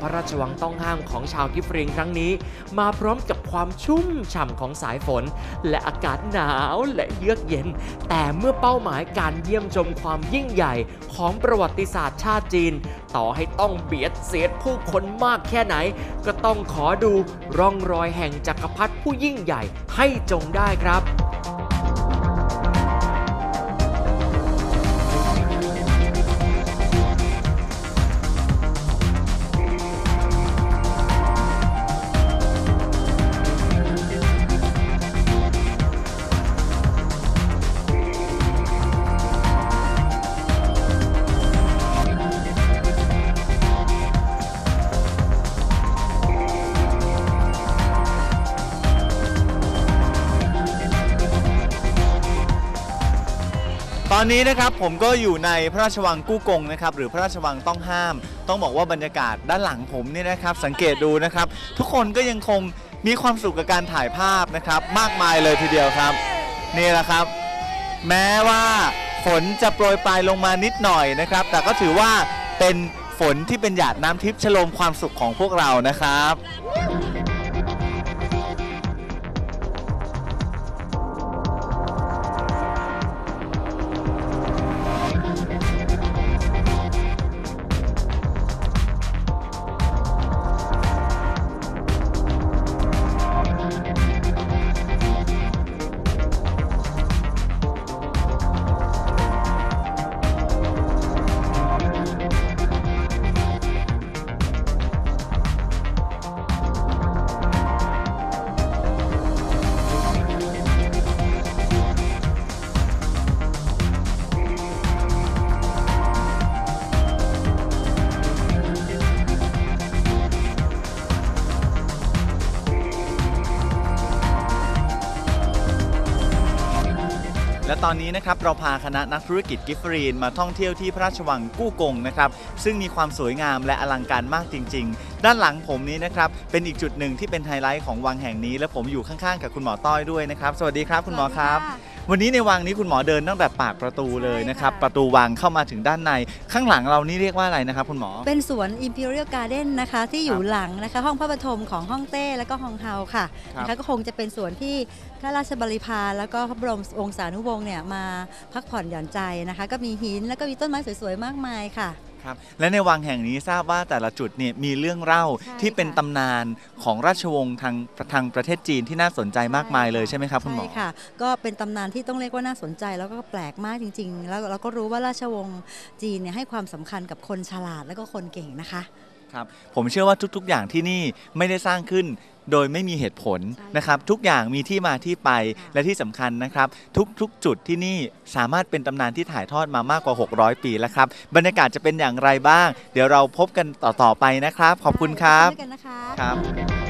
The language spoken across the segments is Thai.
พระราชวังต้องห้ามของชาวกิฟริงครั้งนี้ มาพร้อมกับความชุ่มฉ่ำของสายฝน และอากาศหนาวและเยือกเย็น แต่เมื่อเป้าหมายการเยี่ยมชมความยิ่งใหญ่ของประวัติศาสตร์ชาติจีน ต่อให้ต้องเบียดเสียดผู้คนมากแค่ไหน ก็ต้องขอดูร่องรอยแห่งจักรพรรดิผู้ยิ่งใหญ่ให้จงได้ครับ อนนี้นะครับผมก็อยู่ในพระราชวังกู้กงนะครับหรือพระราชวังต้องห้าม ต้องบอกว่าบรรยากาศด้านหลังผมเนี่ยนะครับ สังเกตดูนะครับ ทุกคนก็ยังคงมีความสุขกับการถ่ายภาพนะครับ มากมายเลยทีเดียวครับ นี่แหละครับ แม้ว่าฝนจะโปรยปลายลงมานิดหน่อยนะครับ แต่ก็ถือว่าเป็นฝนที่เป็นหยาดน้ำทิพย์ชโลมความสุขของพวกเรานะครับ และตอนนี้นะครับเราพาคณะนักธุรกิจกิฟฟรีนมาท่องเที่ยวที่พระราชวังกู้กงนะครับซึ่งมีความสวยงามและอลังการมากจริง ๆ ด้านหลังผมนี้นะครับเป็นอีกจุดหนึ่งที่เป็นไฮไลท์ของวังแห่งนี้ และผมอยู่ข้างๆ กับคุณหมอต้อยด้วยนะครับ สวัสดีครับคุณหมอครับ วันนี้ในวังนี้คุณหมอเดินตั้งแต่ปากประตูเลยนะครับใช่ค่ะประตูวังเข้ามาถึงด้านใน ข้างหลังเรานี่เรียกว่าอะไรนะครับคุณหมอ เป็นสวน Imperial Garden นะคะที่อยู่หลังนะคะ ห้องพระปฐมของห้องเต้และก็ห้องเฮาค่ะครับ นะคะก็คงจะเป็นสวนที่ข้าราชบริพารแล้วก็พระบรมวงศานุวงศ์เนี่ยมาพักผ่อนหย่อนใจนะคะ ก็มีหินแล้วก็มีต้นไม้สวยๆมากมายค่ะ ครับและในวังแห่งนี้ทราบว่าแต่ละจุดเนี่ยมีเรื่องเล่าใช่ที่เป็นค่ะตำนานของราชวงศ์ทางทางประเทศจีนที่น่าสนใจมากมายเลยใช่ไหมครับคุณหมอใช่ค่ะ ก็เป็นตำนานที่ต้องเรียกว่าน่าสนใจแล้วก็แปลกมากจริง ๆ แล้วเราก็รู้ว่าราชวงศ์จีนเนี่ยให้ความสำคัญกับคนฉลาดแล้วก็คนเก่งนะคะ ครับผมเชื่อว่าทุก ๆ อย่างที่นี่ไม่ได้สร้างขึ้นโดยไม่มีเหตุผลใช่นะครับทุกอย่างมีที่มาที่ไปค่ะและที่สำคัญนะครับ ทุกๆ จุดที่นี่สามารถเป็นตำนานที่ถ่ายทอดมามากกว่า 600 ปีแล้วครับ บรรยากาศจะเป็นอย่างไรบ้าง เดี๋ยวเราพบกันต่อๆไปนะครับ ขอบคุณครับด้วยกันนะคะครับ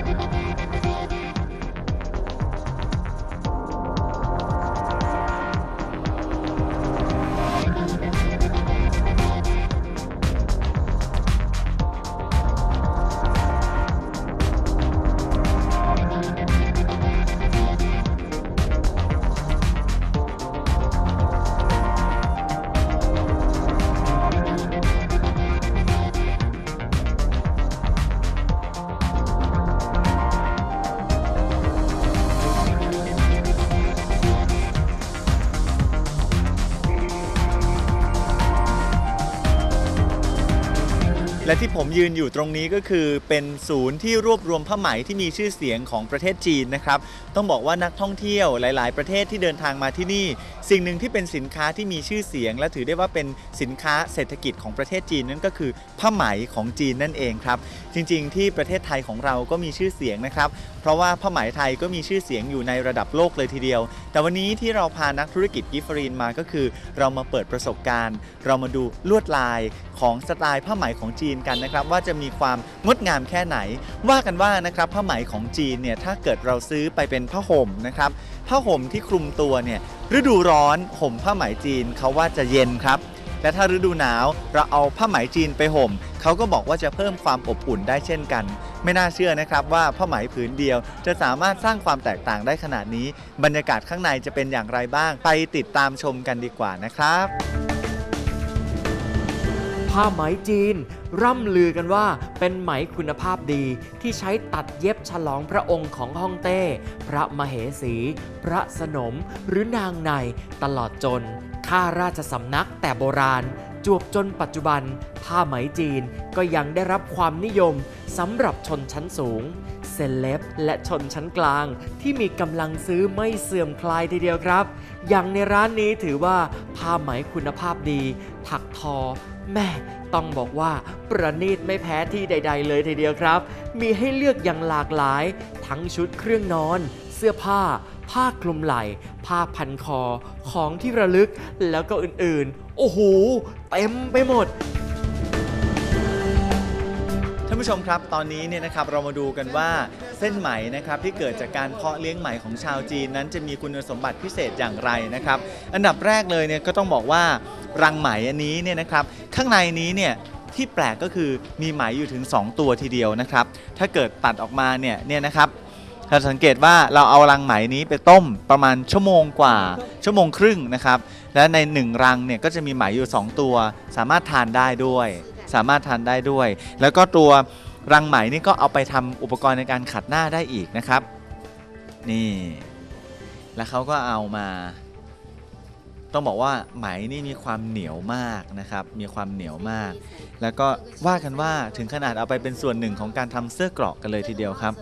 และที่ผมยืนอยู่ตรงนี้ก็คือเป็นศูนย์ที่รวบรวมผ้าไหมที่มีชื่อเสียงของประเทศจีนนะครับ ต้องบอกว่านักท่องเที่ยวหลาย ๆ ประเทศที่เดินทางมาที่นี่ สิ่งหนึ่งที่เป็นสินค้าที่มีชื่อเสียง และถือได้ว่าเป็นสินค้าเศรษฐกิจของประเทศจีนนั่นก็คือผ้าไหมของจีนนั่นเองครับ จริง ๆ ที่ประเทศไทยของเราก็มีชื่อเสียงนะครับ เพราะว่าผ้าไหมไทยก็มีชื่อเสียงอยู่ในระดับโลกเลยทีเดียว แต่วันนี้ที่เราพานักธุรกิจกิฟฟรีนมาก็คือ เรามาเปิดประสบการณ์ เรามาดูลวดลายของสไตล์ผ้าไหมของจีนกันนะครับว่าจะมีความงดงามแค่ไหน ว่ากันว่านะครับผ้าไหมของจีนเนี่ยถ้าเกิดเราซื้อไปเป็นผ้าห่มนะครับผ้าห่มที่คลุมตัวเนี่ยฤดูร้อนห่มผ้าไหมจีนเขาว่าจะเย็นครับและถ้าฤดูหนาวเราเอาผ้าไหมจีนไปห่มเขาก็บอกว่าจะเพิ่มความอบอุ่นได้เช่นกัน ไม่น่าเชื่อนะครับว่าผ้าไหมผืนเดียว จะสามารถสร้างความแตกต่างได้ขนาดนี้ บรรยากาศข้างในจะเป็นอย่างไรบ้าง ไปติดตามชมกันดีกว่านะครับ ผ้าไหมจีน ร่ำลือกันว่าเป็นไหมคุณภาพดีที่ใช้ตัดเย็บฉลองพระองค์ของฮ่องเต้ พระมเหสี พระสนม หรือนางในตลอดจน ข้าราชสำนักแต่โบราณ จวบจนปัจจุบัน ผ้าไหมจีนก็ยังได้รับความนิยมสำหรับชนชั้นสูง เซเลบและชนชั้นกลาง ที่มีกำลังซื้อไม่เสื่อมคลายทีเดียวครับ อย่างในร้านนี้ถือว่าผ้าไหมคุณภาพดี ถักทอ แม่ต้องบอกว่าประณีตไม่แพ้ที่ใด ๆ เลยทีเดียวครับ มีให้เลือกอย่างหลากหลาย ทั้งชุดเครื่องนอน เสื้อผ้า ผ้าคลุมไหล่ ผ้าพันคอ ของที่ระลึก แล้วก็อื่นๆ โอ้โห เต็มไปหมด ท่านผู้ชมครับตอนนี้เนี่ยนะครับเรามาดูกันว่าเส้นไหมนะครับที่เกิดจากการเพาะเลี้ยงไหมของชาวจีนนั้นจะมีคุณสมบัติพิเศษอย่างไรนะครับอันดับแรกเลยเนี่ยก็ต้องบอกว่ารังไหมอันนี้เนี่ยนะครับข้างในนี้เนี่ยที่แปลกก็คือมีไหมอยู่ถึง 2 ตัวทีเดียวนะครับถ้าเกิดตัดออกมาเนี่ยเนี่ยนะครับเราสังเกตว่าเราเอารังไหมนี้ไปต้มประมาณชั่วโมงกว่าชั่วโมงครึ่งนะครับและในหนึ่งรังเนี่ยก็จะมีไหมอยู่ 2 ตัว สามารถทานได้ด้วย สามารถทานได้ด้วย แล้วก็ตัวรังไหมนี่ก็เอาไปทำอุปกรณ์ในการขัดหน้าได้อีกนะครับ นี่ แล้วเขาก็เอามา ต้องบอกว่าไหมนี่มีความเหนียวมากนะครับ มีความเหนียวมาก แล้วก็ว่ากันว่าถึงขนาดเอาไปเป็นส่วนหนึ่งของการทำเสื้อเกราะกันเลยทีเดียวครับ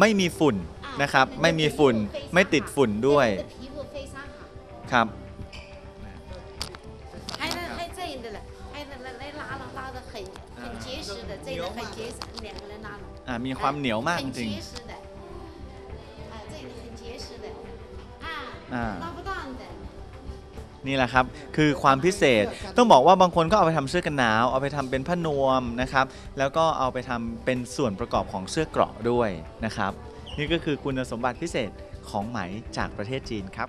ไม่มีฝุ่นนะครับ ไม่มีฝุ่น ไม่ติดฝุ่นด้วย ครับ 还能还这样的了，还能来来拉了拉的很很结实的，这个很结实，两个人拉了， อ่ามีความเหนียวมากจ 很 ริง 结实的，啊，这个很结实的，啊啊，拉不断的。 นี่แหละครับ คือความพิเศษ ต้องบอกว่าบางคนก็เอาไปทำเสื้อกันหนาว เอาไปทำเป็นผ้านวมนะครับ แล้วก็เอาไปทำเป็นส่วนประกอบของเสื้อเกราะด้วยนะครับ นี่ก็คือคุณสมบัติพิเศษของไหมจากประเทศจีนครับ